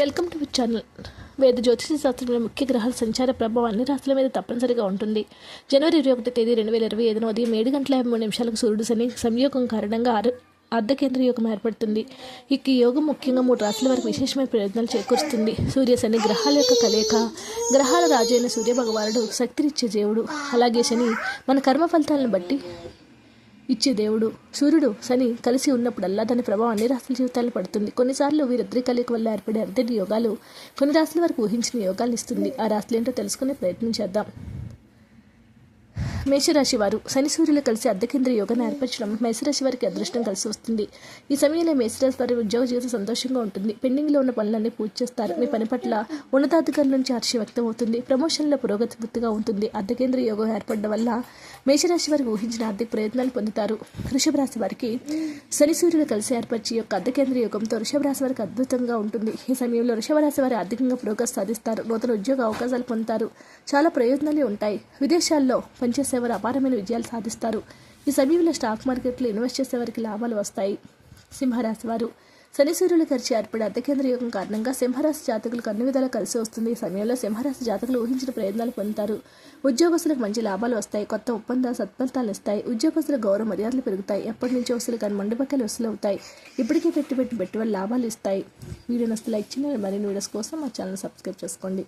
Welcome to channel. వేద జ్యోతిష శాస్త్రంలో ముఖ్య గ్రహాల సంచార ప్రభావం అన్ని రాష్ట్రాల మీద తప్పనిసరిగా ఉంటుంది. జనవరి ఇరవై ఒకటి తేదీ రెండు వేల ఇరవై ఐదున ఉదయం ఏడు గంటల యాభై మూడు నిమిషాలకు సూర్యుడు శని సంయోగం కారణంగా ఆరు అర్ధకేంద్ర యోగం ఏర్పడుతుంది. ఇక ఈ యోగం ముఖ్యంగా మూడు రాశుల వరకు విశేషమైన ప్రయోజనాలు చేకూరుస్తుంది. సూర్య శని గ్రహాల యొక్క కలయిక గ్రహాల రాజు అయిన సూర్య భగవానుడు శక్తినిచ్చే దేవుడు అలాగే శని మన కర్మ ఫలితాలను బట్టి ఇచ్చే దేవుడు. సూర్యుడు శని కలిసి ఉన్నప్పుడల్లా దాని ప్రభావం అన్ని రాశుల జీవితాలు పడుతుంది. కొన్నిసార్లు వీరిద్దరి కలయిక వల్ల ఏర్పడే అర్ధటి యోగాలు కొన్ని రాశుల వరకు ఊహించిన యోగాలు ఇస్తుంది. ఆ రాశులు ఏంటో తెలుసుకునే ప్రయత్నం చేద్దాం. మేషరాశి వారు శని సూర్యులు కలిసి అర్ధకేంద్ర యోగాన్ని ఏర్పరచడం మేషరాశి వారికి అదృష్టం కలిసి వస్తుంది. ఈ సమయంలో మేషరాశి వారి ఉద్యోగ జీవితం సంతోషంగా ఉంటుంది. పెండింగ్లో ఉన్న పనులన్నీ పూర్తి చేస్తారు. మీ పని పట్ల ఉన్నతాధికారుల నుంచి హర్ష వ్యక్తం అవుతుంది. ప్రమోషన్లో పురోగతి పూర్తిగా ఉంటుంది. అర్ధకేంద్ర యోగం ఏర్పడడం వల్ల మేషరాశి వారికి ఊహించిన ఆర్థిక ప్రయత్నాలు పొందుతారు. వృషభ రాశి వారికి శని సూర్యులు కలిసి ఏర్పరిచి యొక్క అర్ధకేంద్ర యోగంతో వృషభ రాశి వారికి అద్భుతంగా ఉంటుంది. ఈ సమయంలో వృషభ రాశి వారి ఆర్థికంగా పురోగతి సాధిస్తారు. నూతన ఉద్యోగ అవకాశాలు పొందుతారు. చాలా ప్రయోజనాలు ఉంటాయి. విదేశాల్లో పనిచేసే చేసేవారు అపారమైన విజయాలు సాధిస్తారు. ఈ సమయంలో స్టాక్ మార్కెట్లో ఇన్వెస్ట్ చేసేవారికి లాభాలు వస్తాయి. సింహరాశి వారు శని సూర్యులు కలిసి ఏర్పడే అర్ధకేంద్ర యోగం కారణంగా సింహరాశి జాతకులకు అన్ని విధాలా కలిసి వస్తుంది. ఈ సమయంలో సింహరాశి జాతకులు ఊహించిన ప్రయోజనాలు పొందుతారు. ఉద్యోగస్తులకు మంచి లాభాలు వస్తాయి. కొత్త ఒప్పందాలు సత్ఫలితాలు ఇస్తాయి. ఉద్యోగస్తుల గౌరవ మర్యాదలు పెరుగుతాయి. ఎప్పటి నుంచో వసూలు కానీ మండపక్కలు వసూలు అవుతాయి. ఇప్పటికే పెట్టి పెట్టుబడి లాభాలు ఇస్తాయి. వీడియో నస్తే లైక్ చేయండి. మరిన్ని వీడియోస్ కోసం మా ఛానల్ సబ్స్క్రైబ్ చేసుకోండి.